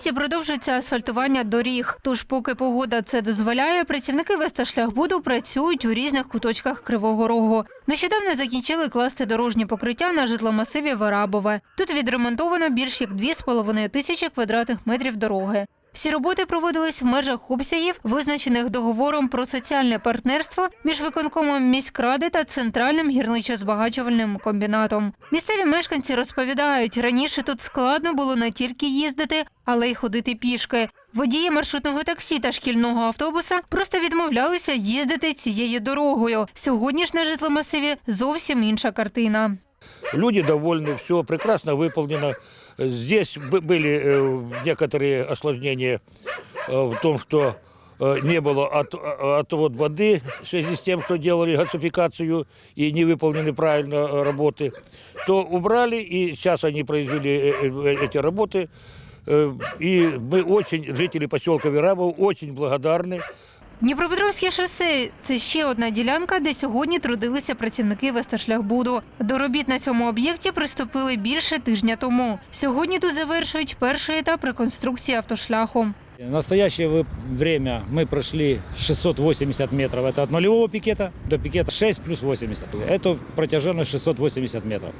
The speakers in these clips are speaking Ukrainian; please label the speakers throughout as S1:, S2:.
S1: області продовжується асфальтування доріг. Тож, поки погода це дозволяє, працівники Весташляхбуду працюють у різних куточках Кривого Рогу. Нещодавно закінчили класти дорожні покриття на житломасиві Варабове. Тут відремонтовано більш як 2,5 тисячі квадратних метрів дороги. Всі роботи проводились в межах обсягів, визначених договором про соціальне партнерство між виконкомом міськради та центральним гірничо-збагачувальним комбінатом. Місцеві мешканці розповідають, раніше тут складно було не тільки їздити, але й ходити пішки. Водії маршрутного таксі та шкільного автобуса просто відмовлялися їздити цією дорогою. Сьогодні ж на житломасиві зовсім інша картина.
S2: Люди довольны, все прекрасно выполнено. Здесь бы- были э, некоторые осложнения э, в том, что э, не было от, э, отвод воды в связи с тем, что делали газификацию и не выполнены правильно э, работы, то убрали, и сейчас они произвели э, э, эти работы. Э, И мы очень, жители поселка Верабов, очень благодарны
S1: Дніпропетровське шосе це ще одна ділянка, де сьогодні трудилися працівники Весташляхбуду. До робіт на цьому об'єкті приступили більше тижня тому. Сьогодні тут завершують перший етап реконструкції автошляху.
S3: В настоящее время мы прошли 680 метров. Это от нулевого пикета до пикета 6 плюс 80. Это протяженность 680 метров.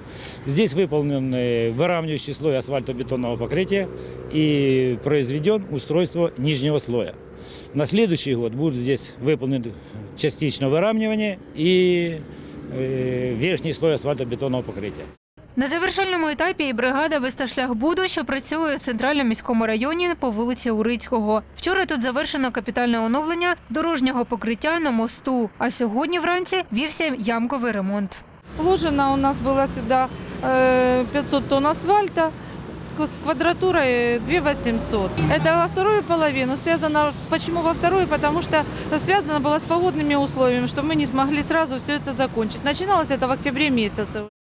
S3: Здесь выполнен выравнивающий слой асфальтобетонного покрытия и произведен устройство нижнего слоя. На следующий год будет здесь выполнено частично выравнивание и э, верхний слой асфальтобетонного покрытия.
S1: На завершальному етапі і бригада Весташляхбуду, що працює у центральному міському районі по вулиці Урицького. Вчора тут завершено капітальне оновлення дорожнього покриття на мосту. А сьогодні вранці вівся ямковий ремонт.
S4: Вложено у нас было сюда э, 500 тонн асфальта с квадратурой 2 800. Это во вторую половину. Связано, почему во вторую? Потому что связано было с погодными условиями, что мы не смогли сразу все это закончить. Начиналось это в октябре месяце.